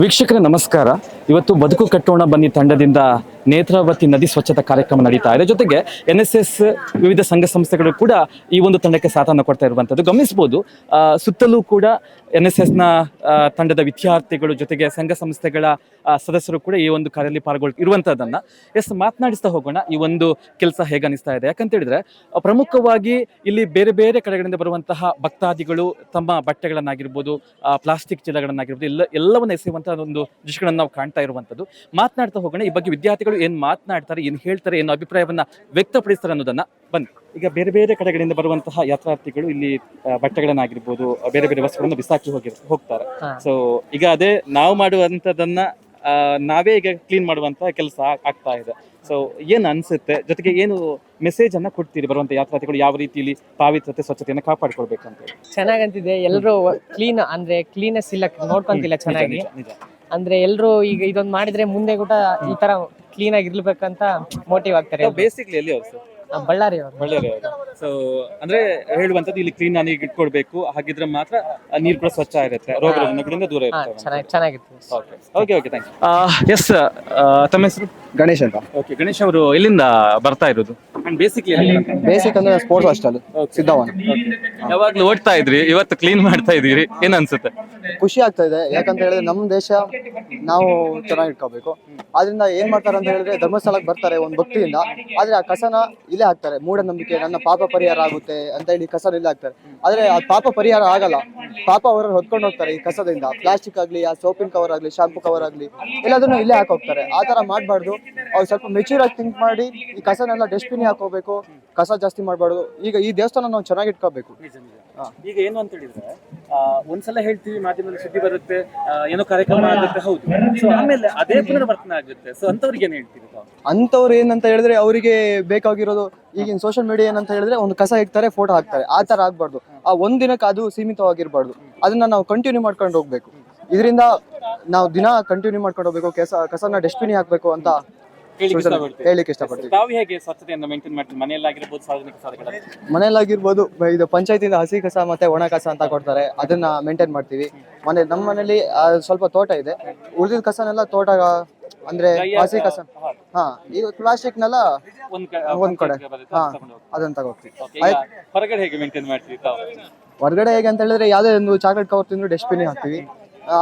ವೀಕ್ಷಕರೇ ನಮಸ್ಕಾರ. ಇವತ್ತು ಬದುಕು ಕಟ್ಟೋಣ ಬನ್ನಿ ತಂಡದಿಂದ ನೇತ್ರಾವತಿ ನದಿ ಸ್ವಚ್ಛತಾ ಕಾರ್ಯಕ್ರಮ ನಡೀತಾ ಇದೆ. ಜೊತೆಗೆ ಎನ್ ಎಸ್ ಎಸ್ ವಿವಿಧ ಸಂಘ ಸಂಸ್ಥೆಗಳು ಕೂಡ ಈ ಒಂದು ತಂಡಕ್ಕೆ ಸಾಥನ್ನು ಕೊಡ್ತಾ ಇರುವಂಥದ್ದು. ಗಮನಿಸಬಹುದು ಸುತ್ತಲೂ ಕೂಡ ಎನ್ ಎಸ್ ಎಸ್ನ ತಂಡದ ವಿದ್ಯಾರ್ಥಿಗಳು ಜೊತೆಗೆ ಸಂಘ ಸಂಸ್ಥೆಗಳ ಸದಸ್ಯರು ಕೂಡ ಈ ಒಂದು ಕಾರ್ಯದಲ್ಲಿ ಪಾಲ್ಗೊಳ್ ಇರುವಂಥದ್ದನ್ನ ಎಸ್, ಮಾತನಾಡಿಸ್ತಾ ಹೋಗೋಣ, ಈ ಒಂದು ಕೆಲಸ ಹೇಗೆ ಅನಿಸ್ತಾ ಇದೆ. ಯಾಕಂತ ಹೇಳಿದ್ರೆ, ಪ್ರಮುಖವಾಗಿ ಇಲ್ಲಿ ಬೇರೆ ಬೇರೆ ಕಡೆಗಳಿಂದ ಬರುವಂತಹ ಭಕ್ತಾದಿಗಳು ತಮ್ಮ ಬಟ್ಟೆಗಳನ್ನಾಗಿರ್ಬೋದು ಪ್ಲಾಸ್ಟಿಕ್ ಚೀಲಗಳನ್ನಾಗಿರ್ಬೋದು ಎಲ್ಲ ಎಲ್ಲವನ್ನು ಎಸೆಯುವಂತಹ ಒಂದು ದೃಶ್ಯಗಳನ್ನು ನಾವು ಕಾಣ್ತಾ ಇರುವಂಥದ್ದು. ಮಾತನಾಡ್ತಾ ಹೋಗೋಣ ಈ ಬಗ್ಗೆ ವಿದ್ಯಾರ್ಥಿಗಳು ಏನ್ ಮಾತನಾಡ್ತಾರೆ ಏನ್ ಹೇಳ್ತಾರೆ ಏನು ಅಭಿಪ್ರಾಯವನ್ನ ವ್ಯಕ್ತಪಡಿಸ್ತಾರೆ ಅನ್ನೋದನ್ನ ಬನ್ನಿ. ಈಗ ಬೇರೆ ಬೇರೆ ಕಡೆಗಳಿಂದ ಬರುವಂತಹ ಯಾತ್ರಾರ್ಥಿಗಳು ಇಲ್ಲಿ ಬಟ್ಟೆಗಳನ್ನಾಗಿರ್ಬೋದು ಬೇರೆ ಬೇರೆ ವಸ್ತುಗಳನ್ನು ಬಿಸಾಕಿ ಹೋಗಿ ಹೋಗ್ತಾರೆ. ಸೊ ಈಗ ಅದೇ ನಾವು ಮಾಡುವಂತದನ್ನ ನಾವೇ ಈಗ ಕ್ಲೀನ್ ಮಾಡುವಂತ ಕೆಲಸ ಆಗ್ತಾ ಇದೆ. ಸೊ ಏನ್ ಅನ್ಸುತ್ತೆ? ಜೊತೆಗೆ ಏನು ಮೆಸೇಜ್ ಅನ್ನ ಕೊಡ್ತೀರಿ ಬರುವಂತ ಯಾತ್ರಾರ್ಥಿಗಳು? ಯಾವ ರೀತಿಯಲ್ಲಿ ಪಾವಿತ್ರತೆ ಸ್ವಚ್ಛತೆಯನ್ನು ಕಾಪಾಡ್ಕೊಳ್ಬೇಕಂತ ಅಂತ ಚೆನ್ನಾಗಂತಿದೆ. ಎಲ್ಲರೂ ಕ್ಲೀನ್ ಅಂದ್ರೆ ಕ್ಲೀನೆಸ್ ಇಲ್ಲ ನೋಡ್ಕೊಂತಿಲ್ಲ ಚೆನ್ನಾಗಿ. ಅಂದ್ರೆ ಎಲ್ಲರೂ ಈಗ ಇದೊಂದ್ ಮಾಡಿದ್ರೆ ಮುಂದೆ ಕೂಡ ಈ ತರ ಕ್ಲೀನ್ ಆಗಿರ್ಬೇಕಂತ ಮೋಟಿವ್ ಆಗ್ತಾರೆ ಬೇಸಿಕ್ಲಿ ಎಲ್ಲಿ ಅವ್ರು ಸರ್? ಬಳ್ಳಾರಿ ಅವರು. ಬಳ್ಳಾರಿ ಸೊ ಅಂದ್ರೆ ಹೇಳುವಂತದ್ದು ಇಲ್ಲಿ ಕ್ಲೀನ್ ಆಗಿ ಇಟ್ಕೊಳ್ಬೇಕು ಹಾಗಿದ್ರೆ ಮಾತ್ರ ಆ, ನೀರು ಕೂಡ ಸ್ವಚ್ಛ ಇರುತ್ತೆ. ರೋಗ ರುಜಿನಗಳಿಂದ ದೂರ ಇರುತ್ತೆ ಚೆನ್ನಾಗಿ ಚೆನ್ನಾಗಿತ್ತು. Okay okay thank you yes ತಮ್ಮ ಹೆಸರು? ಗಣೇಶ್ ಅಂತ. ಓಕೆ ಗಣೇಶ್ ಅವರು ಎಲ್ಲಿಂದ ಬರ್ತಾ ಇರೋದು? ಅಂಡ್ ಬೇಸಿಕ್ಲಿ ಬೇಸಿಕ್ ಅಂದ್ರೆ ಸ್ಪೋರ್ಟ್ಸ್ ಹಾಸ್ಟೆಲ್ ಸಿದ್ಧವನ್ ಯಾವಾಗ್ಲೂ ಓಡ್ತಾ ಇದ್ರಿ ಇವತ್ತು ಕ್ಲೀನ್ ಮಾಡ್ತಾ ಇದೀರಿ ಏನ್ ಅನ್ಸುತ್ತೆ? ಖುಷಿ ಆಗ್ತಾ ಇದೆ. ಯಾಕಂತ ಹೇಳಿದ್ರೆ ನಮ್ ದೇಶ ನಾವು ಚೆನ್ನಾಗಿ ಇಟ್ಕೋಬೇಕು. ಆದ್ರಿಂದ ಏನ್ ಮಾಡ್ತಾರೆ ಅಂತ ಹೇಳಿದ್ರೆ ಧರ್ಮಸ್ಥಳಕ್ಕೆ ಬರ್ತಾರೆ ಒಂದು ಭಕ್ತಿಯಿಂದ. ಆದ್ರೆ ಆ ಕಸನ ಇಲ್ಲೇ ಹಾಕ್ತಾರೆ ಮೂಢನಂಬಿಕೆ ನನ್ನ ಪಾಪ ಪರಿಹಾರ ಆಗುತ್ತೆ ಅಂತ ಹೇಳಿ ಕಸ ಇಲ್ಲೇ ಹಾಕ್ತಾರೆ ಆದ್ರೆ ಆ ಪಾಪ ಪರಿಹಾರ ಆಗಲ್ಲ. ಪಾಪ ಅವರನ್ನು ಹೊತ್ಕೊಂಡು ಹೋಗ್ತಾರೆ ಈ ಕಸದಿಂದ. ಪ್ಲಾಸ್ಟಿಕ್ ಆಗ್ಲಿ ಆ ಸೋಪಿನ ಕವರ್ ಆಗ್ಲಿ ಶಾಂಪು ಕವರ್ ಆಗ್ಲಿ ಎಲ್ಲದನ್ನು ಇಲ್ಲೇ ಹಾಕೋಗ್ತಾರೆ. ಆ ತರ ಮಾಡಬಾರ್ದು. ಅವ್ರು ಸ್ವಲ್ಪ ಮೆಚೂರ್ ಆಗಿ ಥಿಂಕ್ ಮಾಡಿ ಈ ಕಸನೆಲ್ಲ ಡಸ್ಟ್ಬಿನ್ ಹಾಕೋಬೇಕು. ಕಸ ಜಾಸ್ತಿ ಮಾಡಬಾರ್ದು. ಈಗ ಈ ದೇವಸ್ಥಾನ ನಾವು ಚೆನ್ನಾಗಿ ಇಟ್ಕೋಬೇಕು. ಈಗ ಏನು ಅಂತ ಹೇಳಿದ್ರೆ ಒಂದ್ಸಲ ಹೇಳ್ತೀವಿ ಮಾಧ್ಯಮದಲ್ಲಿ ಸುದ್ದಿ ಬರುತ್ತೆ ಏನೋ ಕಾರ್ಯಕ್ರಮ ಆಗುತ್ತೆ ಹೌದು. ಸೊ ಆಮೇಲೆ ಅದೇ ಪುನರ್ವರ್ತನೆ ಆಗುತ್ತೆ. ಸೊ ಅಂತವ್ರಿಗೆ ಏನ್ ಹೇಳ್ತೀವಿ ಅಂತವ್ರು ಏನಂತ ಹೇಳಿದ್ರೆ ಅವರಿಗೆ ಬೇಕಾಗಿರೋದು ಈಗಿನ ಸೋಷಿಯಲ್ ಮೀಡಿಯಾ ಏನಂತ ಹೇಳಿದ್ರೆ ಒಂದು ಕಸ ಇಡ್ತಾರೆ ಫೋಟೋ ಹಾಕ್ತಾರೆ. ಆ ತರ ಆಗ್ಬಾರ್ದು. ಆ ಒಂದ್ ದಿನಕ್ಕೆ ಅದು ಸೀಮಿತವಾಗಿರ್ಬಾರ್ದು. ಅದನ್ನ ನಾವು ಕಂಟಿನ್ಯೂ ಮಾಡ್ಕೊಂಡು ಹೋಗ್ಬೇಕು. ಇದರಿಂದ ನಾವು ದಿನ ಕಂಟಿನ್ಯೂ ಮಾಡ್ಕೊಂಡು ಹೋಗ್ಬೇಕು ಕೆಸ ಕಸನ ಡಸ್ಟ್ಬಿನ್ ಹಾಕ್ಬೇಕು ಅಂತ ಹೇಳಿಕ್ಕೆ ಇಷ್ಟಪಡ್ತೀವಿ. ತಾವು ಹೇಗೆ ಸ್ವಚ್ಛತೆಯನ್ನು ಮೇಂಟೈನ್ ಮಾಡ್ತೀವಿ ಮನೆಯಲ್ಲಾಗಿರ್ಬೋದು ಸಾರ್ವಜನಿಕ ಇದು ಪಂಚಾಯತಿಯಿಂದ ಹಸಿ ಕಸ ಮತ್ತೆ ಒಣ ಕಸ ಅಂತ ಕೊಡ್ತಾರೆ. ಅದನ್ನ ಮೇಂಟೈನ್ ಮಾಡ್ತೀವಿ. ಮನೆ ನಮ್ಮ ಮನೇಲಿ ಆ, ಸ್ವಲ್ಪ ತೋಟ ಇದೆ. ಉಳಿದ ಕಸನೆಲ್ಲ ತೋಟ ಅಂದ್ರೆ ಹಸಿ ಕಸ. ಹಾ. ಈಗ ಪ್ಲಾಸ್ಟಿಕ್ ನೆಲ್ಲ ಒಂದ್ ಕಡೆ. ಹಾ. ಅದನ್ನ ತಗೋತೀವಿ. ಹೊರಗಡೆ ಹೇಗೆ ಮೇಂಟೈನ್ ಮಾಡ್ತೀವಿ ತಾವು? ಹೊರಗಡೆ ಹೇಗೆ ಅಂತ ಹೇಳಿದ್ರೆ ಯಾವ್ದೇ ಒಂದು ಚಾಕ್ಲೇಟ್ ಕವರ್ ತಿಂದ್ರು ಡಸ್ಟ್ಬಿನ್ ಹಾಕ್ತಿವಿ.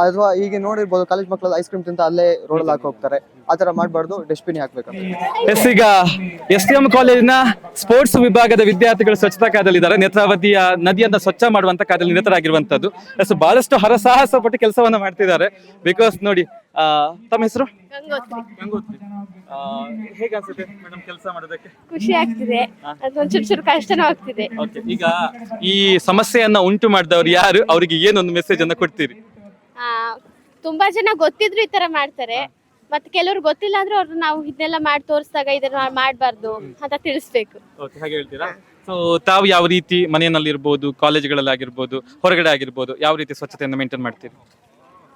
ಅಥವಾ ಈಗ ನೋಡಿರ್ಬೋದು ಕಾಲೇಜ್ ಮಕ್ಕಳು ಐಸ್ ಕ್ರೀಮ್ ತಿಂತ ಅಲ್ಲೇ ರೋಡ್ ಹಾಕಿ ಹೋಗ್ತಾರೆ ಆ ತರ ಮಾಡಬಾರ್ದು ಡಸ್ಟ್ಬಿನ್ ಹಾಕ್ಬೇಕು ಎಸ್ ಈಗ ಎಸ್ ಟಿ ಎಂ ಕಾಲೇಜಿನ ಸ್ಪೋರ್ಟ್ಸ್ ವಿಭಾಗದ ವಿದ್ಯಾರ್ಥಿಗಳು ಸ್ವಚ್ಛತಾ ಕಾರ್ಯದಲ್ಲಿದ್ದಾರೆ ನೇತ್ರಾವತಿಯ ನದಿಯನ್ನ ಸ್ವಚ್ಛ ಮಾಡುವಂತ ಕಾರ್ಯದಲ್ಲಿ ನಿರತರಾಗಿರುವಂತದ್ದು. ಎಸ್ ಬಹಳಷ್ಟು ಹರಸಾಹಸ ಪಟ್ಟು ಕೆಲಸವನ್ನ ಮಾಡ್ತಿದ್ದಾರೆ. ಬಿಕಾಸ್ ನೋಡಿ ಆ, ತಮ್ಮ ಹೆಸರು? ಗಂಗೋತ್ರಿ. ಹೇಗೆ ಅನ್ಸುತ್ತೆ ಮೇಡಮ್ ಕೆಲಸ ಮಾಡೋದಕ್ಕೆ? ಖುಷಿ ಆಗ್ತಿದೆ. ಅದೊಂದ್ ಚೂರು ಚೂರು ಕಷ್ಟನೂ ಆಗ್ತಿದೆ. ಓಕೆ ಈಗ ಈ ಸಮಸ್ಯೆಯನ್ನ ಉಂಟು ಮಾಡಿದವರು ಯಾರು? ಅವರಿಗೆ ಏನೊಂದು ಮೆಸೇಜ್ ಅನ್ನ ಕೊಡ್ತೀರಿ? ತುಂಬಾ ಜನ ಗೊತ್ತಿದ್ರು ಈ ತರ ಮಾಡ್ತಾರೆ. ಮತ್ತೆ ಕೆಲವ್ರು ಗೊತ್ತಿಲ್ಲ ಅಂದ್ರೆ ಅವ್ರು ನಾವು ಇದನ್ನೆಲ್ಲ ಮಾಡಿ ತೋರಿಸಿದಾಗ ಇದನ್ನ ಮಾಡಬಾರ್ದು ಅಂತ ತಿಳಿಸ್ಬೇಕು. ಓಕೆ ಹಾಗೆ ಹೇಳ್ತೀರಾ? ಸೊ ತಾವು ಯಾವ ರೀತಿ ಮನೆಯಲ್ಲಿ ಇರ್ಬೋದು ಕಾಲೇಜ್ಗಳಲ್ಲಿ ಆಗಿರ್ಬೋದು ಹೊರಗಡೆ ಆಗಿರ್ಬೋದು ಯಾವ ರೀತಿ ಸ್ವಚ್ಛತೆಯನ್ನು ಮೇಂಟೈನ್ ಮಾಡ್ತೀರಿ?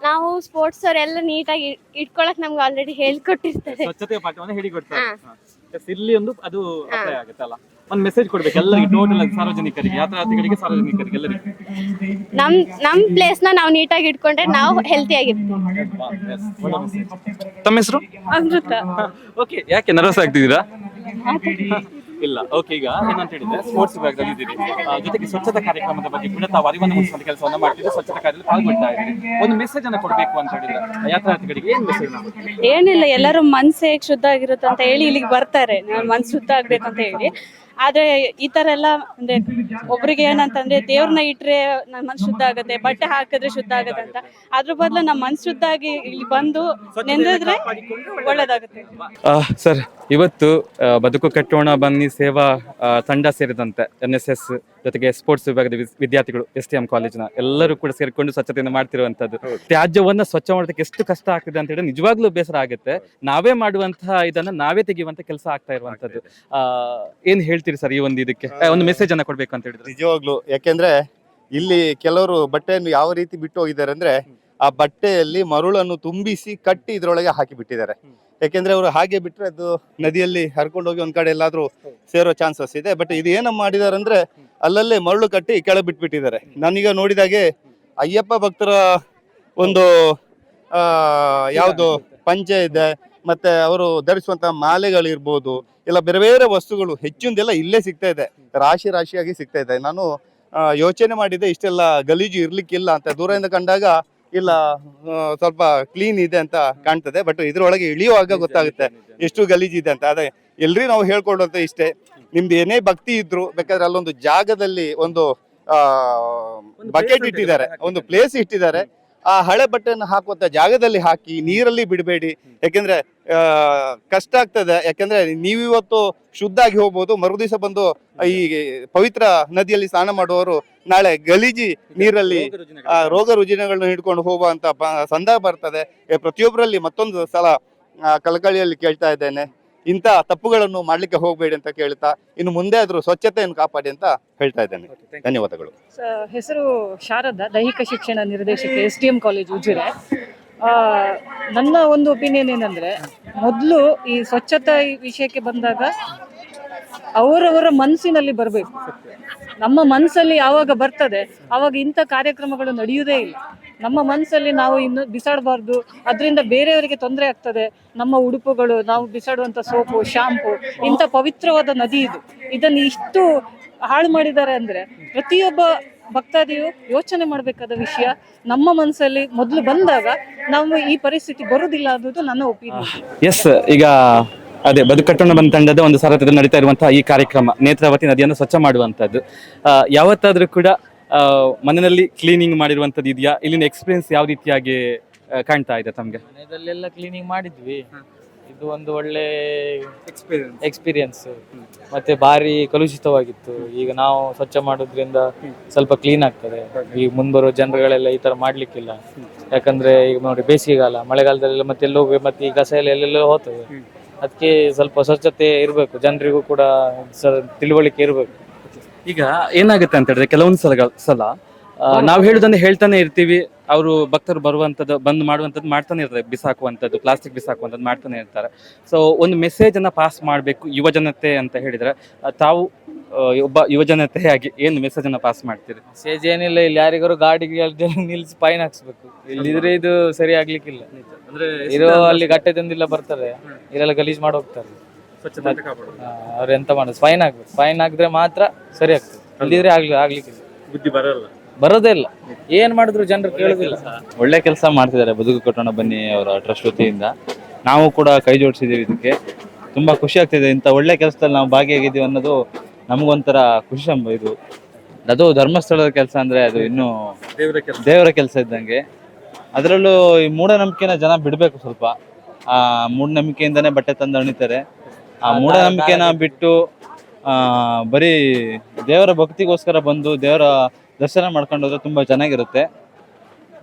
ನಾವು ಸ್ಪೋರ್ಟ್ಸ್ ಅವರೆಲ್ಲ ನೀಟಾಗಿ ಇಟ್ಕೊಳಕ್ ನಮ್ಗೆ ಆಲ್ರೆಡಿ ಹೇಳ್ಕೊಟ್ಟಿರ್ತಾರೆ. ಸ್ವಚ್ಛತೆಯ ಪಾಠವನ್ನು ಹೇಳಿಕೊಡ್ತಾರೆ. ಇಲ್ಲಿ ಒಂದು ಅದು ಅಪ್ಲೈ ಆಗುತ್ತಲ್ಲ ಒಂದು ಮೆಸೇಜ್ ಕೊಡ್ಬೇಕು ಎಲ್ಲರಿಗೆ ಟೋಟಲ್ ಸಾರ್ವಜನಿಕರಿಗೆ ಯಾತ್ರಾರ್ಥಿಗಳಿಗೆ ಸಾರ್ವಜನಿಕರಿಗೆ ಎಲ್ಲರಿಗೂ. ನಮ್ ನಮ್ ಪ್ಲೇಸ್ನ ನಾವು ನೀಟಾಗಿ ಇಟ್ಕೊಂಡ್ರೆ ನಾವು ಹೆಲ್ತಿ ಆಗಿರ್ತೀವಿ. ತಮ್ಮ ಹೆಸರು? ಅಮೃತ. ಓಕೆ ಯಾಕೆ ನರ್ವಸ್ ಆಗ್ತಿದ್ದೀರಾ? ಇಲ್ಲ. ಓಕೆ ಈಗ ಏನಂತ ಹೇಳಿದ್ರೆ ಸ್ಪೋರ್ಟ್ಸ್ ವಿಭಾಗದಲ್ಲಿ ಇದ್ದೀರಿ. ಜೊತೆಗೆ ಸ್ವಚ್ಛತಾ ಕಾರ್ಯಕ್ರಮದ ಬಗ್ಗೆ ಕೂಡ ತಾವು ಅರಿವನ್ನು ಮೂಡಿಸುವಂತ ಕೆಲಸವನ್ನು ಮಾಡ್ತಿದ್ರೆ ಸ್ವಚ್ಛತಾ ಕಾರ್ಯದಲ್ಲಿ ಪಾಲ್ಗೊಳ್ತಾ ಇದ್ದೀರಿ. ಒಂದು ಮೆಸೇಜ್ ಅನ್ನ ಕೊಡ್ಬೇಕು ಅಂತ ಹೇಳಿದ್ರೆ ಯಾತ್ರಾರ್ಥಿಗಳಿಗೆ ಏನ್ ಮೆಸೇಜ್ ಏನಿಲ್ಲ, ಎಲ್ಲರೂ ಮನ್ಸು ಶುದ್ಧ ಆಗಿರುತ್ತೆ ಅಂತ ಹೇಳಿ ಇಲ್ಲಿಗೆ ಬರ್ತಾರೆ. ಮನ್ಸು ಶುದ್ಧ ಆಗ್ಬೇಕಂತ ಹೇಳಿ. ಆದ್ರೆ ಈ ತರ ಎಲ್ಲ ಅಂದ್ರೆ ಒಬ್ರಿಗೆ ಏನಂತಂದ್ರೆ ದೇವ್ರನ್ನ ಇಟ್ರೆ ನನ್ನ ಮನ್ಸು ಶುದ್ಧ ಆಗುತ್ತೆ, ಬಟ್ಟೆ ಹಾಕಿದ್ರೆ ಶುದ್ಧ ಆಗುತ್ತೆ ಅಂತ. ಅದ್ರ ಬದಲು ನಮ್ಮ ಮನ್ಸು ಶುದ್ಧ ಆಗಿ ಇಲ್ಲಿ ಬಂದು ನೆಂದಿದ್ರೆ ಒಳ್ಳೇದಾಗುತ್ತೆ. ಸರ್, ಇವತ್ತು ಬದುಕು ಕಟ್ಟೋಣ, ಬನ್ನಿ, ಸೇವಾ ತಂಡ ಸೇರಿದಂತೆ ಎನ್ ಎಸ್ ಎಸ್ ಜೊತೆಗೆ ಸ್ಪೋರ್ಟ್ಸ್ ವಿಭಾಗದ ವಿದ್ಯಾರ್ಥಿಗಳು ಎಸ್ ಟಿ ಎಂ ಕಾಲೇಜಿನ ಎಲ್ಲರೂ ಕೂಡ ಸೇರಿಕೊಂಡು ಸ್ವಚ್ಛತೆಯನ್ನು ಮಾಡ್ತಿರುವಂತದ್ದು. ತ್ಯಾಜ್ಯವನ್ನ ಸ್ವಚ್ಛ ಮಾಡೋದಕ್ಕೆ ಎಷ್ಟು ಕಷ್ಟ ಆಗ್ತಿದೆ ಅಂತ ಹೇಳಿ ನಿಜವಾಗ್ಲೂ ಬೇಸರ ಆಗುತ್ತೆ. ನಾವೇ ಮಾಡುವಂತಹ ಇದನ್ನ ನಾವೇ ತೆಗೆಯುವಂತ ಕೆಲಸ ಆಗ್ತಾ ಇರುವಂತದ್ದು. ಏನ್ ಏನ್ ಹೇಳ್ತೀರಿ ಸರ್ ಈ ಒಂದು ಇದಕ್ಕೆ? ಒಂದು ಮೆಸೇಜ್ ಅನ್ನ ಕೊಡ್ಬೇಕು ಅಂತ ಹೇಳಿದ್ರೆ. ನಿಜವಾಗ್ಲು. ಯಾಕೆಂದ್ರೆ ಇಲ್ಲಿ ಕೆಲವರು ಬಟ್ಟೆಯನ್ನು ಯಾವ ರೀತಿ ಬಿಟ್ಟು ಹೋಗಿದ್ದಾರೆ ಅಂದ್ರೆ ಆ ಬಟ್ಟೆಯಲ್ಲಿ ಮರುಳನ್ನು ತುಂಬಿಸಿ ಕಟ್ಟಿ ಇದ್ರೊಳಗೆ ಹಾಕಿ ಬಿಟ್ಟಿದ್ದಾರೆ ಯಾಕೆಂದ್ರೆ ಅವರು ಹಾಗೆ ಬಿಟ್ರೆ ಅದು ನದಿಯಲ್ಲಿ ಹರ್ಕೊಂಡು ಹೋಗಿ ಒಂದ್ ಕಡೆ ಎಲ್ಲಾದ್ರೂ ಸೇರೋ ಚಾನ್ಸಸ್ ಇದೆ. ಬಟ್ ಇದು ಏನಮ್ಮ ಮಾಡಿದಾರೆ ಅಂದ್ರೆ ಅಲ್ಲಲ್ಲೇ ಮರಳು ಕಟ್ಟಿ ಕೆಳಗೆ ಬಿಟ್ಬಿಟ್ಟಿದ್ದಾರೆ ನಾನೀಗ ನೋಡಿದಾಗೆ ಅಯ್ಯಪ್ಪ ಭಕ್ತರ ಒಂದು ಆ, ಯಾವುದು ಪಂಚೆ ಇದೆ ಮತ್ತೆ ಅವರು ಧರಿಸುವಂತಹ ಮಾಲೆಗಳಿರ್ಬೋದು ಇಲ್ಲ ಬೇರೆ ಬೇರೆ ವಸ್ತುಗಳು ಹೆಚ್ಚಿಂದೆಲ್ಲ ಇಲ್ಲೇ ಸಿಗ್ತಾ ಇದೆ. ರಾಶಿ ರಾಶಿಯಾಗಿ ಸಿಗ್ತಾ ಇದೆ. ನಾನು ಯೋಚನೆ ಮಾಡಿದೆ ಇಷ್ಟೆಲ್ಲ ಗಲೀಜು ಇರ್ಲಿಕ್ಕಿಲ್ಲ ಅಂತ. ದೂರದಿಂದ ಕಂಡಾಗ ಇಲ್ಲ ಸ್ವಲ್ಪ ಕ್ಲೀನ್ ಇದೆ ಅಂತ ಕಾಣ್ತದೆ. ಬಟ್ ಇದ್ರೊಳಗೆ ಇಳಿಯುವಾಗ ಗೊತ್ತಾಗುತ್ತೆ ಎಷ್ಟು ಗಲೀಜು ಇದೆ ಅಂತ. ಅದೇ ಎಲ್ರಿ ನಾವು ಹೇಳ್ಕೊಳ್ಳೋದು ಇಷ್ಟೇ. ನಿಮ್ದು ಏನೇ ಭಕ್ತಿ ಇದ್ರು ಬೇಕಾದ್ರೆ ಅಲ್ಲೊಂದು ಜಾಗದಲ್ಲಿ ಒಂದು ಆ ಬಕೆಟ್ ಇಟ್ಟಿದ್ದಾರೆ. ಒಂದು ಪ್ಲೇಸ್ ಇಟ್ಟಿದ್ದಾರೆ. ಆ ಹಳೆ ಬಟ್ಟೆಯನ್ನು ಹಾಕುವಂತ ಜಾಗದಲ್ಲಿ ಹಾಕಿ ನೀರಲ್ಲಿ ಬಿಡಬೇಡಿ. ಯಾಕೆಂದ್ರೆ ಆ, ಕಷ್ಟ ಆಗ್ತದೆ. ಯಾಕೆಂದ್ರೆ ನೀವಿವತ್ತು ಶುದ್ಧ ಆಗಿ ಹೋಗ್ಬೋದು. ಮರುದಿವಸ ಬಂದು ಈ ಪವಿತ್ರ ನದಿಯಲ್ಲಿ ಸ್ನಾನ ಮಾಡುವವರು ನಾಳೆ ಗಲೀಜಿ ನೀರಲ್ಲಿ ಆ, ರೋಗ ರುಜಿನಗಳನ್ನ ಹಿಡ್ಕೊಂಡು ಹೋಗುವಂತ ಸಂದರ್ಭ ಬರ್ತದೆ. ಪ್ರತಿಯೊಬ್ಬರಲ್ಲಿ ಮತ್ತೊಂದು ಸಲ ಆ, ಕಳಕಳಿಯಲ್ಲಿ ಕೇಳ್ತಾ ಇದ್ದೇನೆ. ಇಂಥ ತಪ್ಪುಗಳನ್ನು ಮಾಡ್ಲಿಕ್ಕೆ ಹೋಗಬೇಡಿ ಅಂತ ಕೇಳ್ತಾ ಇನ್ನು ಮುಂದೆ ಆದ್ರೂ ಸ್ವಚ್ಛತೆಯನ್ನು ಕಾಪಾಡಿ ಅಂತ ಹೇಳ್ತಾ ಇದ್ದೇನೆ. ಧನ್ಯವಾದಗಳು. ಹೆಸರು ಶಾರದಾ ದೈಹಿಕ ಶಿಕ್ಷಣ ನಿರ್ದೇಶಕ S D M college Ujire. ಆ, ನನ್ನ ಒಂದು ಒಪಿನಿಯನ್ ಏನಂದ್ರೆ ಮೊದಲು ಈ ಸ್ವಚ್ಛತಾ ವಿಷಯಕ್ಕೆ ಬಂದಾಗ ಅವರವರ ಮನಸ್ಸಿನಲ್ಲಿ ಬರಬೇಕು. ನಮ್ಮ ಮನಸ್ಸಲ್ಲಿ ಯಾವಾಗ ಬರ್ತದೆ ಅವಾಗ ಇಂಥ ಕಾರ್ಯಕ್ರಮಗಳು ನಡೆಯುವುದೇ ಇಲ್ಲ. ನಮ್ಮ ಮನಸ್ಸಲ್ಲಿ ನಾವು ಇನ್ನು ಬಿಸಾಡಬಾರ್ದು. ಅದರಿಂದ ಬೇರೆಯವರಿಗೆ ತೊಂದರೆ ಆಗ್ತದೆ. ನಮ್ಮ ಉಡುಪುಗಳು, ನಾವು ಬಿಸಾಡುವಂಥ ಸೋಪು, ಶಾಂಪು, ಇಂಥ ಪವಿತ್ರವಾದ ನದಿ ಇದು. ಇದನ್ನು ಇಷ್ಟು ಹಾಳು ಮಾಡಿದ್ದಾರೆ ಅಂದರೆ ಪ್ರತಿಯೊಬ್ಬ ಭಕ್ತಾದಿಯು ಯೋಚನೆ ಮಾಡಬೇಕಾದ ವಿಷಯ, ನಮ್ಮ ಮನಸ್ಸಲ್ಲಿ ಮೊದಲು ಬಂದಾಗ ನಾವು ಈ ಪರಿಸ್ಥಿತಿ ಬರುವುದಿಲ್ಲ ಅನ್ನೋದು ನನ್ನ ಒಪಿನಿಯನ್. ಎಸ್ ಈಗ ಅದೇ ಬದುಕಟ್ಟಣ ಬಂದ ತಂಡದ ಒಂದು ಸಾರಥ್ಯದಲ್ಲಿ ನಡೀತಾ ಇರುವಂತಹ ಈ ಕಾರ್ಯಕ್ರಮ, ನೇತ್ರಾವತಿ ನದಿಯನ್ನು ಸ್ವಚ್ಛ ಮಾಡುವಂತದ್ದು ಯಾವತ್ತಾದರೂ ಕೂಡ ಮನೆಯಲ್ಲಿ ಕ್ಲೀನಿಂಗ್ ಮಾಡಿರುವಂತದ್ದು ಇದೆಯಾ? ಇಲ್ಲಿನ ಎಕ್ಸ್ಪೀರಿಯನ್ಸ್ ಯಾವ ರೀತಿಯಾಗಿ ಕಾಣ್ತಾ ಇದೆ ತಮಗೆ? ಮನೆಯಲ್ಲೆಲ್ಲ ಕ್ಲೀನಿಂಗ್ ಮಾಡಿದ್ವಿ. ಇದು ಒಂದು ಒಳ್ಳೆ ಎಕ್ಸ್ಪೀರಿಯನ್ಸ್ ಎಕ್ಸ್ಪೀರಿಯನ್ಸ್ ಮತ್ತೆ ಭಾರಿ ಕಲುಷಿತವಾಗಿತ್ತು. ಈಗ ನಾವು ಸ್ವಚ್ಛ ಮಾಡೋದ್ರಿಂದ ಸ್ವಲ್ಪ ಕ್ಲೀನ್ ಆಗ್ತದೆ. ಈಗ ಮುಂಬರುವ ಜನರುಗಳೆಲ್ಲ ಈ ತರ ಮಾಡ್ಲಿಕ್ಕಿಲ್ಲ. ಯಾಕಂದ್ರೆ ಈಗ ನೋಡಿ ಬೇಸಿಗೆಗಾಲ ಮಳೆಗಾಲದಲ್ಲೆಲ್ಲ ಮತ್ತೆ ಎಲ್ಲೋಗಿ ಮತ್ತೆ ಈ ಕಸ ಎಲ್ಲ ಎಲ್ಲೆಲ್ಲೋ ಹೋಗ್ತದೆ. ಅದಕ್ಕೆ ಸ್ವಲ್ಪ ಸ್ವಚ್ಛತೆ ಇರಬೇಕು. ಜನರಿಗೂ ಕೂಡ ತಿಳುವಳಿಕೆ ಇರಬೇಕು. ಈಗ ಏನಾಗುತ್ತೆ ಅಂತ ಹೇಳಿದ್ರೆ ಕೆಲವೊಂದು ಸಲ ಸಲ ಆ, ನಾವು ಹೇಳುದನ್ನ ಹೇಳ್ತಾನೆ ಇರ್ತೀವಿ. ಅವರು ಭಕ್ತರು ಬರುವಂತದ್ದು ಬಂದ್ ಮಾಡುವಂತದ್ದು ಮಾಡ್ತಾನೆ ಇರ್ತಾರೆ. ಬಿಸಾಕುವಂತದ್ದು ಪ್ಲಾಸ್ಟಿಕ್ ಬಿಸಾಕುವಂತದ್ದು ಮಾಡ್ತಾನೆ ಇರ್ತಾರೆ. ಸೊ ಒಂದು ಮೆಸೇಜ್ ಅನ್ನ ಪಾಸ್ ಮಾಡಬೇಕು ಯುವಜನತೆ ಅಂತ ಹೇಳಿದ್ರೆ ತಾವು ಒಬ್ಬ ಯುವ ಜನತೆಯಾಗಿ ಏನು ಮೆಸೇಜ್ ಅನ್ನ ಪಾಸ್ ಮಾಡ್ತೀರಿ? ಮೆಸೇಜ್ ಏನಿಲ್ಲ ಇಲ್ಲಿ ಯಾರಿಗಾರು ಗಾಡಿಗೆ ನಿಲ್ಸಿ ಪೈನ್ ಹಾಕ್ಸ್ಬೇಕು. ಇಲ್ಲಿದ್ರೆ ಇದು ಸರಿ ಆಗ್ಲಿಕ್ಕಿಲ್ಲ. ಇರೋ ಅಲ್ಲಿ ಗಟ್ಟೆ ತಂದಿಲ್ಲ ಬರ್ತಾರೆ. ಇಲ್ಲೆಲ್ಲ ಗಲೀಜ್ ಮಾಡಿ ಹೋಗ್ತಾರೆ. ಅವ್ರು ಎಂತ ಮಾಡೋದು? ಫೈನ್ ಆಗ್ಬೇಕು. ಫೈನ್ ಹಾಕಿದ್ರೆ ಮಾತ್ರ ಸರಿ ಆಗ್ತದೆ. ಇಲ್ಲಿದ್ರೆ ಆಗ್ಲಿ ಆಗ್ಲಿಕ್ಕಿಲ್ಲ. ಬುದ್ಧಿ ಬರಲ್ಲ. ಬರೋದೇ ಇಲ್ಲ. ಏನ್ ಮಾಡಿದ್ರು ಜನರು ಕೇಳೋದಿಲ್ಲ. ಒಳ್ಳೆ ಕೆಲಸ. ಮಾಡ್ತಿದ್ದಾರೆ. ಬದುಕು ಕಟ್ಟೋಣ ಬನ್ನಿ ಅವರ ಟ್ರಸ್ಟ್ ವತಿಯಿಂದ. ನಾವು ಕೂಡ ಕೈ ಜೋಡಿಸಿದ್ದೀವಿ ಇದಕ್ಕೆ. ತುಂಬಾ ಖುಷಿ ಆಗ್ತಿದೆ. ಇಂಥ ಒಳ್ಳೆ ಕೆಲಸದಲ್ಲಿ ನಾವು ಭಾಗಿಯಾಗಿದ್ದೀವಿ ಅನ್ನೋದು ನಮಗೊಂಥರ ಖುಷಿ ಸಂಭ ಇದು. ಅದು ಧರ್ಮಸ್ಥಳದ ಕೆಲಸ ಅಂದ್ರೆ ಅದು ಇನ್ನು ದೇವರ ಕೆಲಸ. ದೇವರ ಕೆಲಸ ಇದ್ದಂಗೆ. ಅದರಲ್ಲೂ ಈ ಮೂಢನಂಬಿಕೆನ ಜನ ಬಿಡಬೇಕು ಸ್ವಲ್ಪ. ಆ ಮೂಢನಂಬಿಕೆಯಿಂದನೇ ಬಟ್ಟೆ ತಂದು ಅಣಿತಾರೆ. ಆ ಮೂಢನಂಬಿಕೆನ ಬಿಟ್ಟು ಆ ಬರೀ ದೇವರ ಭಕ್ತಿಗೋಸ್ಕರ ಬಂದು ದೇವರ ದರ್ಶನ ಮಾಡ್ಕೊಂಡು ಹೋದ್ರೆ ತುಂಬಾ ಚೆನ್ನಾಗಿರುತ್ತೆ.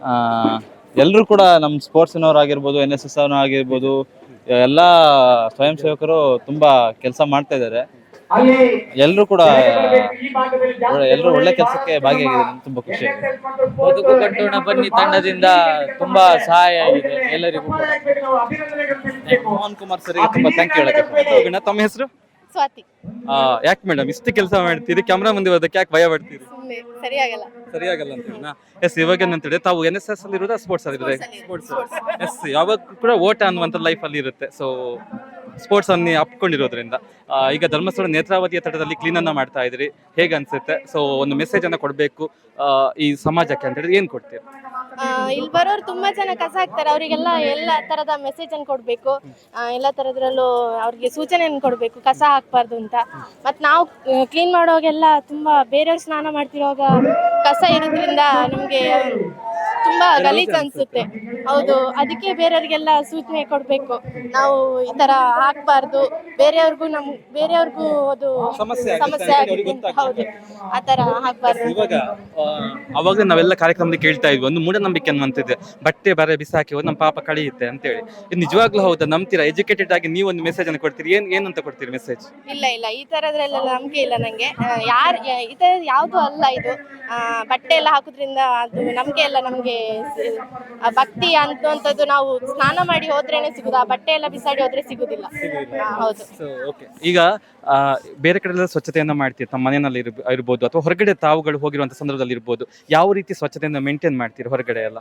ಆ ಎಲ್ಲರೂ ಕೂಡ ನಮ್ಮ ಸ್ಪೋರ್ಟ್ಸ್ನವ್ರಾಗಿರ್ಬೋದು ಎನ್ ಎಸ್ ಎಸ್ ಆಗಿರ್ಬೋದು ಎಲ್ಲ ಸ್ವಯಂ ಸೇವಕರು ತುಂಬಾ ಕೆಲಸ ಮಾಡ್ತಾ ಇದ್ದಾರೆ. ಎಲ್ಲರೂ ಕೂಡ ಎಲ್ಲರೂ ಒಳ್ಳೆ ಕೆಲಸಕ್ಕೆ ಭಾಗಿಯಾಗಿದ್ದಾರೆ ತುಂಬಾ ಖುಷಿ ಆಗಿದೆ. ಬದುಕು ಕಟ್ಟೋಣ ಬನ್ನಿ ತಂಡದಿಂದ ತುಂಬಾ ಸಹಾಯ ಆಗಿದೆ. ಎಲ್ಲರಿಗೂ ಮೋಹನ್ ಕುಮಾರ್ ಸರಿಗೆ ತುಂಬಾ ಥ್ಯಾಂಕ್ ಯು ಹೇಳಕ್ಕೆ ತಮ್ಮ ಹೆಸರು? ಸ್ವಾತಿ. ಯಾಕೆ ಮೇಡಮ್ ಇಷ್ಟು ಕೆಲಸ ಮಾಡ್ತೀರಿ? ಕ್ಯಾಮ್ರಾ ಮುಂದೆ ಹೋದಕ್ಕೆ ಯಾಕೆ ಭಯ ಪಡ್ತೀರಿ? ಸರಿಯಾಗಲ್ಲ. ಸರಿಯಾಗಲ್ಲ ಅಂತ ಎಸ್ ಇವಾಗ ಏನಂತೇಳಿ ಹೇಳಿದ್ರೆ ತಾವು ಎನ್ ಎಸ್ ಎಸ್ ಅಲ್ಲಿ ಇರೋದಾ ಸ್ಪೋರ್ಟ್ಸ್ ಅಲ್ಲಿ ಇರೋದೇ? ಸ್ಪೋರ್ಟ್ಸ್ ಎಸ್ ಯಾವಾಗ ಕೂಡ ಓಟ ಅನ್ನುವಂಥ ಲೈಫ್ ಅಲ್ಲಿ ಇರುತ್ತೆ. ಸೊ ಸ್ಪೋರ್ಟ್ಸ್ ಅನ್ನಿ ಅಪ್ಕೊಂಡಿರೋದ್ರಿಂದ ಈಗ ಧರ್ಮಸ್ಥಳ ನೇತ್ರಾವತಿಯ ತಟದಲ್ಲಿ ಕ್ಲೀನ್ ಅನ್ನ ಮಾಡ್ತಾ ಇದ್ರಿ. ಹೇಗೆ ಅನ್ಸುತ್ತೆ? ಸೊ ಒಂದು ಮೆಸೇಜ್ ಅನ್ನ ಕೊಡಬೇಕು ಈ ಸಮಾಜಕ್ಕೆ ಅಂತ ಹೇಳಿದ್ರೆ ಏನ್ ಕೊಡ್ತೀರಿ? ಇಲ್ಲಿ ಬರೋರು ತುಂಬಾ ಜನ ಕಸ ಹಾಕ್ತಾರೆ. ಅವರಿಗೆಲ್ಲ ಎಲ್ಲ ತರದ ಮೆಸೇಜ್ ಅನ್ನು ಕೊಡ್ಬೇಕು. ಎಲ್ಲ ತರದ್ರಲ್ಲೂ ಅವ್ರಿಗೆ ಸೂಚನೆ ಕೊಡ್ಬೇಕು. ಕಸ ಹಾಕ್ಬಾರ್ದು ಅಂತ. ಮತ್ತೆ ನಾವು ಕ್ಲೀನ್ ಮಾಡೋವಾಗೆಲ್ಲ ತುಂಬಾ ಬೇರೆಯವ್ರು ಸ್ನಾನ ಮಾಡ್ತಿರುವಾಗ ಕಸ ಇರೋದ್ರಿಂದ ನಮ್ಗೆ ತುಂಬಾ ಗಲೀಜ್ ಅನ್ಸುತ್ತೆ. ಹೌದು. ಅದಕ್ಕೆ ಬೇರೆಯವ್ರಿಗೆಲ್ಲ ಸೂಚನೆ ಕೊಡ್ಬೇಕು. ನಾವು ಈ ತರ ಹಾಕ್ಬಾರ್ದು. ಬೇರೆಯವ್ರಿಗೂ ನಮ್ ಬೇರೆಯವ್ರಿಗೂ ಅದು ಸಮಸ್ಯೆ ಆಗುತ್ತೆ. ಹೌದು. ಆ ತರ ಹಾಕ್ಬಾರ್ದು. ಇವಾಗ ಅವಾಗ ನಾವೆಲ್ಲ ಕಾರ್ಯಕ್ರಮದಲ್ಲಿ ಕೇಳ್ತಾ ಇದ್ವಿ. ಒಂದು ಮೂಢನಂಬಿಕೆ ಅನ್ನುವಂಥದ್ದು. ಬಟ್ಟೆ ಬರೆ ಬಿಸಾಕಿ ಹೋದ್ ನಮ್ಮ ಪಾಪ ಕಳೆಯುತ್ತೆ ಅಂತೇಳಿ. ಇದು ನಿಜವಾಗ್ಲೂ ಹೌದಾ? ನಂಬ್ತೀರಾ? ಎಜುಕೇಟೆಡ್ ಆಗಿ ನೀವು ಒಂದು ಮೆಸೇಜ್ ಅನ್ನು ಕೊಡ್ತೀರಿ. ಏನ್ ಏನಂತ ಕೊಡ್ತೀರಿ ಮೆಸೇಜ್ ಇಲ್ಲ ಇಲ್ಲ. ಈ ತರದ್ರೆಲ್ಲ ನಂಬಿಕೆ ಇಲ್ಲ ನಂಗೆ. ಯಾರು ಈ ಯಾವುದು ಯಾವ್ದು ಅಲ್ಲ ಇದು. ಆ, ಬಟ್ಟೆ ಎಲ್ಲ ಹಾಕೋದ್ರಿಂದ ಅದು ನಂಬಿಕೆ ಎಲ್ಲ ನಮ್ಗೆ ಸಿ- ಆ ಭಕ್ತಿ ಅಂತದ್ದು ನಾವು ಸ್ನಾನ ಮಾಡಿ ಹೋದ್ರೇನೆ ಸಿಗುದು. ಆ ಬಟ್ಟೆ ಎಲ್ಲ ಬಿಸಾಡಿ ಹೋದ್ರೆ ಸಿಗುದಿಲ್ಲ. ಹೌದು. ಈಗ ಆ, ಬೇರೆ ಕಡೆ ಎಲ್ಲ ಸ್ವಚ್ಛತೆಯನ್ನ ಮಾಡ್ತೀರಿ? ತಮ್ಮ ಮನೆಯಲ್ಲಿ ಇರ್ಬ- ಇರ್ಬೋದು. ಅಥವಾ ಹೊರಗಡೆ ತಾವುಗಳು ಹೋಗಿರುವಂತ ಸಂದರ್ಭದಲ್ಲಿ ಇರ್ಬೋದು. ಯಾವ ರೀತಿ ಸ್ವಚ್ಛತೆಯನ್ನ ಮೇಂಟೈನ್ ಮಾಡ್ತೀರಿ ಹೊರಗಡೆ? ಎಲ್ಲ?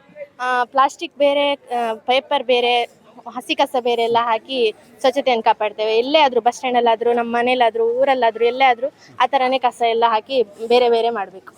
ಪ್ಲಾಸ್ಟಿಕ್ ಬೇರೆ ಪೇಪರ್ ಬೇರೆ ಹಸಿ ಕಸ ಬೇರೆ ಎಲ್ಲ ಹಾಕಿ ಸ್ವಚ್ಛತೆಯನ್ನು ಕಾಪಾಡ್ತೇವೆ. ಎಲ್ಲೇ ಆದ್ರೂ ಬಸ್ ಸ್ಟ್ಯಾಂಡ್ ಅಲ್ಲಾದ್ರೂ ನಮ್ಮ ಮನೇಲಾದ್ರೂ ಊರಲ್ಲಾದ್ರೂ ಎಲ್ಲೇ ಆದ್ರೂ ಆ ತರನೇ ಕಸ ಎಲ್ಲ ಹಾಕಿ ಬೇರೆ ಬೇರೆ ಮಾಡಬೇಕು.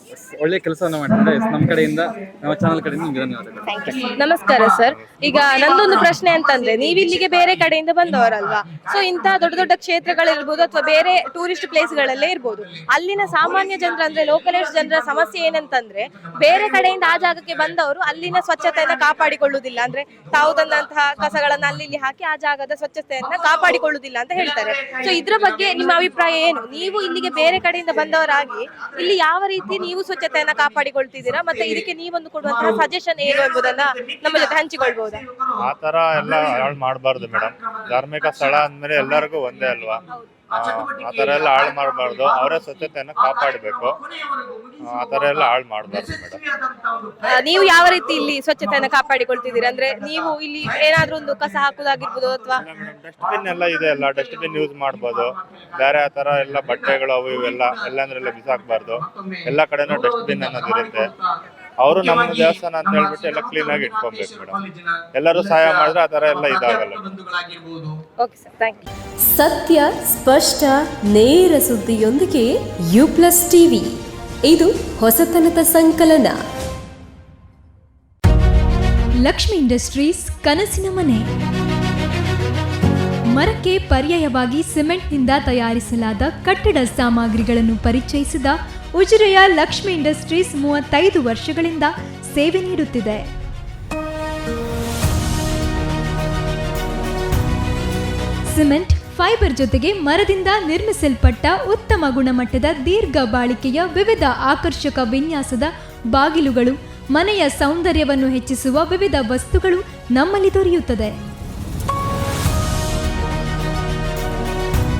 ಒಳ್ಳೆ ಕೆಲಸವನ್ನ ಮಾಡ್ತಾರೆ ನಮ್ಮ ಕಡೆಯಿಂದ ನಮ್ಮ ಚಾನಲ್ ಕಡೆಯಿಂದ ನಿಮ್ಗೆ ಧನ್ಯವಾದಗಳು. ಥ್ಯಾಂಕ್ ಯು ನಮಸ್ಕಾರ ಸರ್. ಈಗ ನಂದೊಂದು ಪ್ರಶ್ನೆ ಅಂತಂದ್ರೆ ನೀವು ಇಲ್ಲಿಗೆ ಬೇರೆ ಕಡೆಯಿಂದ ಬಂದವರಲ್ವಾ? ಸೊ ಇಂತಹ ದೊಡ್ಡ ದೊಡ್ಡ ಕ್ಷೇತ್ರಗಳಿರ್ಬೋದು ಅಥವಾ ಬೇರೆ ಟೂರಿಸ್ಟ್ ಪ್ಲೇಸ್ಗಳಲ್ಲೇ ಇರ್ಬೋದು. ಅಲ್ಲಿನ ಸಾಮಾನ್ಯ ಜನರ ಅಂದ್ರೆ ಲೋಕಲೇಶ್ ಜನರ ಸಮಸ್ಯೆ ಏನಂತಂದ್ರೆ ಬೇರೆ ಕಡೆಯಿಂದ ಆ ಜಾಗಕ್ಕೆ ಬಂದವರು ಅಲ್ಲಿನ ಸ್ವಚ್ಛತೆಯನ್ನ ಕಾಪಾಡಿಕೊಳ್ಳುವುದಿಲ್ಲ. ಅಂದ್ರೆ ತಾವು ತಂದಂತಹ ಕಸಗಳನ್ನ ಅಲ್ಲಿ ಇಲ್ಲಿ ಹಾಕಿ ಆ ಜಾಗದ ಸ್ವಚ್ಛತೆಯನ್ನ ಕಾಪಾಡಿಕೊಳ್ಳುವುದಿಲ್ಲ ಅಂತ ಹೇಳ್ತಾರೆ. ಸೊ ಇದ್ರ ಬಗ್ಗೆ ನಿಮ್ಮ ಅಭಿಪ್ರಾಯ ಏನು? ನೀವು ಇಲ್ಲಿಗೆ ಬೇರೆ ಕಡೆಯಿಂದ ಬಂದವರಾಗಿ ಇಲ್ಲಿ ಯಾವ ರೀತಿ ನೀವು ಸ್ವಚ್ಛತೆಯನ್ನ ಕಾಪಾಡಿಕೊಳ್ತಿದ್ದೀರಾ? ಮತ್ತೆ ಇದಕ್ಕೆ ನೀವೊಂದು ಕೊಡುವಂತಹ ಸಜೆಷನ್ ಏನು ಎಂಬುದನ್ನ ನಮ್ಮ ಜೊತೆ ಹಂಚಿಕೊಳ್ಬಹುದಾ ಆ ತರ ಎಲ್ಲ ಹಾಳು ಮಾಡಬಾರ್ದು ಮೇಡಮ್ ಧಾರ್ಮಿಕ ಸ್ಥಳ ಅಂದ್ಮೇಲೆ ಎಲ್ಲರಿಗೂ ಒಂದೇ ಅಲ್ವಾ? ಆ ಆ ಎಲ್ಲ ಹಾಳು ಮಾಡಬಾರ್ದು. ಅವರ ಸ್ವಚ್ಛತೆಯನ್ನು ಕಾಪಾಡಬೇಕು. ಆ ತರ ಎಲ್ಲ ಹಾಳು ಮಾಡಬಾರ್ದು ಮೇಡಮ್. ನೀವು ಯಾವ ರೀತಿ ಇಲ್ಲಿ ಸ್ವಚ್ಛತೆಯನ್ನು ಕಾಪಾಡಿಕೊಳ್ತಿದ್ದೀರಾ? ಅಂದ್ರೆ ನೀವು ಇಲ್ಲಿ ಏನಾದ್ರೂ ಒಂದು ಕಸ ಹಾಕುದಾಗಿರ್ಬೋದು ಅಥವಾ ಡಸ್ಟ್ಬಿನ್ ಎಲ್ಲ ಇದೆ ಅಲ್ಲ ಡಸ್ಟ್ಬಿನ್ ಯೂಸ್ ಮಾಡ್ಬೋದು. ಬೇರೆ ಆತರ ತರ ಎಲ್ಲ ಬಟ್ಟೆಗಳು ಅವು ಇವೆಲ್ಲ ಎಲ್ಲಂದ್ರೆಲ್ಲ ಬಿಸಾಕಬಾರ್ದು. ಎಲ್ಲ ಕಡೆನೂ ಡಸ್ಟ್ಬಿನ್ ಅನ್ನೋದು ಇರುತ್ತೆ ಅವರು ನಮ್ಮ ದೇವಸ್ಥಾನ ಅಂತ ಹೇಳ್ಬಿಟ್ಟು ಎಲ್ಲ ಕ್ಲೀನ್ ಆಗಿ ಇಟ್ಕೊಬೇಕು ಮೇಡಮ್. ಎಲ್ಲರೂ ಸಹಾಯ ಮಾಡಿದ್ರೆ ಆ ತರ ಎಲ್ಲ ಇದಾಗಲ್ಲ. ಓಕೆ ಸರ್ ಥ್ಯಾಂಕ್ ಯು ಸತ್ಯ ಸ್ಪಷ್ಟ ನೇರ ಸುದ್ದಿಯೊಂದಿಗೆ ಯು ಪ್ಲಸ್ ಟಿವಿ. ಇದು ಹೊಸತನದ ಸಂಕಲನ. ಲಕ್ಷ್ಮಿ ಇಂಡಸ್ಟ್ರೀಸ್ ಕನಸಿನ ಮನೆ. ಮರಕ್ಕೆ ಪರ್ಯಾಯವಾಗಿ ಸಿಮೆಂಟ್ನಿಂದ ತಯಾರಿಸಲಾದ ಕಟ್ಟಡ ಸಾಮಗ್ರಿಗಳನ್ನು ಪರಿಚಯಿಸಿದ ಉಜಿರೆಯ ಲಕ್ಷ್ಮಿ ಇಂಡಸ್ಟ್ರೀಸ್ ಮೂವತ್ತೈದು ವರ್ಷಗಳಿಂದ ಸೇವೆ ನೀಡುತ್ತಿದೆ. ಸಿಮೆಂಟ್, ಫೈಬರ್ ಜೊತೆಗೆ ಮರದಿಂದ ನಿರ್ಮಿಸಲ್ಪಟ್ಟ ಉತ್ತಮ ಗುಣಮಟ್ಟದ ದೀರ್ಘ ಬಾಳಿಕೆಯ ವಿವಿಧ ಆಕರ್ಷಕ ವಿನ್ಯಾಸದ ಬಾಗಿಲುಗಳು, ಮನೆಯ ಸೌಂದರ್ಯವನ್ನು ಹೆಚ್ಚಿಸುವ ವಿವಿಧ ವಸ್ತುಗಳು ನಮ್ಮಲ್ಲಿ ದೊರೆಯುತ್ತದೆ.